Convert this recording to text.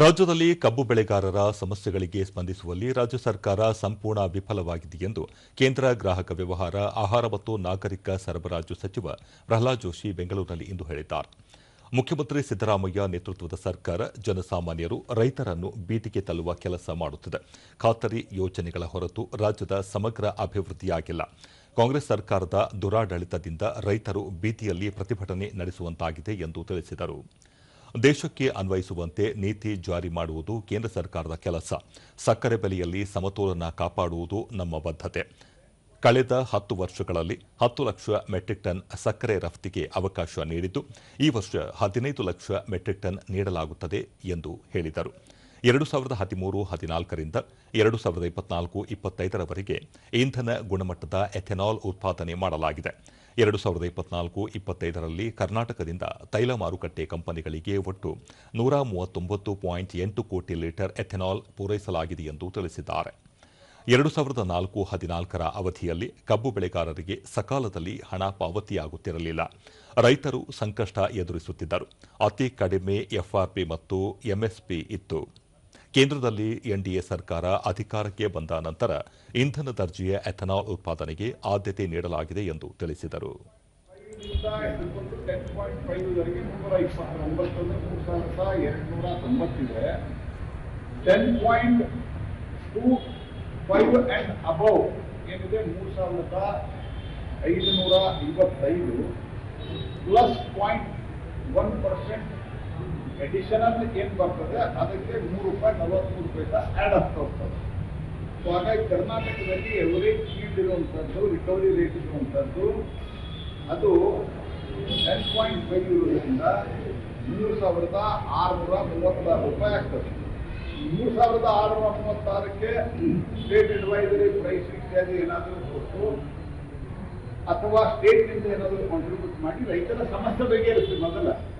ರಾಜ್ಯದಲ್ಲಿ ಕಬ್ಬು ಬೆಳೆಗಾರರ ಸಮಸ್ಯೆಗಳಿಗೆ ಸ್ಪಂದಿಸುವಲ್ಲಿ ರಾಜ್ಯ ಸರ್ಕಾರ ಸಂಪೂರ್ಣ ವಿಫಲವಾಗಿದೆ ಎಂದು ಕೇಂದ್ರ ಗ್ರಾಹಕ ವ್ಯವಹಾರ, ಆಹಾರ ಮತ್ತು ನಾಗರಿಕ ಸರಬರಾಜು ಸಚಿವ ಪ್ರಹ್ಲಾದ್ ಜೋಶಿ ಬೆಂಗಳೂರಿನಲ್ಲಿ ಇಂದು ಹೇಳಿದ್ದಾರೆ. ಮುಖ್ಯಮಂತ್ರಿ ಸಿದ್ದರಾಮಯ್ಯ ನೇತೃತ್ವದ ಸರ್ಕಾರ ಜನಸಾಮಾನ್ಯರು ರೈತರನ್ನು ಬೀದಿಗೆ ತಳ್ಳುವ ಕೆಲಸ ಮಾಡುತ್ತಿದೆ. ಖಾತರಿ ಯೋಜನೆಗಳ ಹೊರತು ರಾಜ್ಯದ ಸಮಗ್ರ ಅಭಿವೃದ್ಧಿಯಾಗಿಲ್ಲ. ಕಾಂಗ್ರೆಸ್ ಸರ್ಕಾರದ ದುರಾಡಳಿತದಿಂದ ರೈತರು ಬೀದಿಯಲ್ಲಿ ಪ್ರತಿಭಟನೆ ನಡೆಸುವಂತಾಗಿದೆ ಎಂದು ತಿಳಿಸಿದರು. ದೇಶಕ್ಕೆ ಅನ್ವಯಿಸುವಂತೆ ನೀತಿ ಜಾರಿ ಮಾಡುವುದು ಕೇಂದ್ರ ಸರ್ಕಾರದ ಕೆಲಸ. ಸಕ್ಕರೆ ಬೆಲೆಯಲ್ಲಿ ಸಮತೋಲನ ಕಾಪಾಡುವುದು ನಮ್ಮ ಬದ್ಧತೆ. ಕಳೆದ ಹತ್ತು ವರ್ಷಗಳಲ್ಲಿ ಹತ್ತು ಲಕ್ಷ ಮೆಟ್ರಿಕ್ ಟನ್ ಸಕ್ಕರೆ ರಫ್ತಿಗೆ ಅವಕಾಶ ನೀಡಿದ್ದು, ಈ ವರ್ಷ ಹದಿನೈದು ಲಕ್ಷ ಮೆಟ್ರಿಕ್ ಟನ್ ನೀಡಲಾಗುತ್ತದೆ ಎಂದು ಹೇಳಿದರು. ಎರಡು ಸಾವಿರದ ಹದಿಮೂರು ಹದಿನಾಲ್ಕರಿಂದ ಎರಡು ಸಾವಿರದ ಇಪ್ಪತ್ನಾಲ್ಕು ಇಪ್ಪತ್ತೈದರವರೆಗೆ ಇಂಧನ ಗುಣಮಟ್ಟದ ಎಥೆನಾಲ್ ಉತ್ಪಾದನೆ ಮಾಡಲಾಗಿದೆ. ಎರಡು ಸಾವಿರದ ಇಪ್ಪತ್ನಾಲ್ಕು, ಇಪ್ಪತ್ತೈದರಲ್ಲಿ ಕರ್ನಾಟಕದಿಂದ ತೈಲ ಮಾರುಕಟ್ಟೆ ಕಂಪನಿಗಳಿಗೆ ಒಟ್ಟು ನೂರ ಮೂವತ್ತೊಂಬತ್ತು ಪಾಯಿಂಟ್ ಎಂಟು ಕೋಟಿ ಲೀಟರ್ ಎಥೆನಾಲ್ ಪೂರೈಸಲಾಗಿದೆ ಎಂದು ತಿಳಿಸಿದ್ದಾರೆ. ಎರಡು ಸಾವಿರದ ನಾಲ್ಕು, ಹದಿನಾಲ್ಕರ ಅವಧಿಯಲ್ಲಿ ಕಬ್ಬು ಬೆಳೆಗಾರರಿಗೆ ಸಕಾಲದಲ್ಲಿ ಹಣ ಪಾವತಿಯಾಗುತ್ತಿರಲಿಲ್ಲ. ರೈತರು ಸಂಕಷ್ಟ ಎದುರಿಸುತ್ತಿದ್ದರು. ಅತಿ ಕಡಿಮೆ ಎಫ್ಆರ್ಪಿ ಮತ್ತು ಎಂಎಸ್ಪಿ ಇತ್ತು. ಕೇಂದ್ರದಲ್ಲಿ ಎನ್ಡಿಎ ಸರ್ಕಾರ ಅಧಿಕಾರಕ್ಕೆ ಬಂದ ನಂತರ ಇಂಧನ ದರ್ಜೆಯ ಎಥನಾಲ್ ಉತ್ಪಾದನೆಗೆ ಆದ್ಯತೆ ನೀಡಲಾಗಿದೆ ಎಂದು ತಿಳಿಸಿದರು. Plus point one percent additional ಏನು ಬರ್ತದೆ? ಅದಕ್ಕೆ ಮೂರು ರೂಪಾಯಿ ನಲವತ್ಮೂರು ಪೈಸಾ ಆ್ಯಡ್ ಆಗ್ತಾ ಹೋಗ್ತದೆ ಸೊ ಹಾಗಾಗಿ ಕರ್ನಾಟಕದಲ್ಲಿ ಎವರೇಜ್ ಫೀಲ್ಡ್ ಇರುವಂಥದ್ದು ರಿಕವರಿ ರೇಟ್ ಇರುವಂಥದ್ದು ಅದು ಟೆನ್ ಪಾಯಿಂಟ್ ಫೈವ್ ಇರೋದ್ರಿಂದ ಮೂರು ಸಾವಿರದ ಆರುನೂರ ಮೂವತ್ತಾರು ರೂಪಾಯಿ ಆಗ್ತದೆ. ಮೂರು ಸಾವಿರದ ಆರುನೂರ ಮೂವತ್ತಾರಕ್ಕೆ ಸ್ಟೇಟ್ ಅಡ್ವೈಸರಿ ಪ್ರೈಸ್ ಇತ್ಯಾದಿ ಏನಾದರೂ ಕೊಟ್ಟು, ಅಥವಾ ಸ್ಟೇಟ್ನಿಂದ ಏನಾದರೂ ಕಾಂಟ್ರಿಬ್ಯೂಟ್ ಮಾಡಿ ರೈತರ ಸಮಸ್ಯೆ ಇರುತ್ತೆ ಮೊದಲ.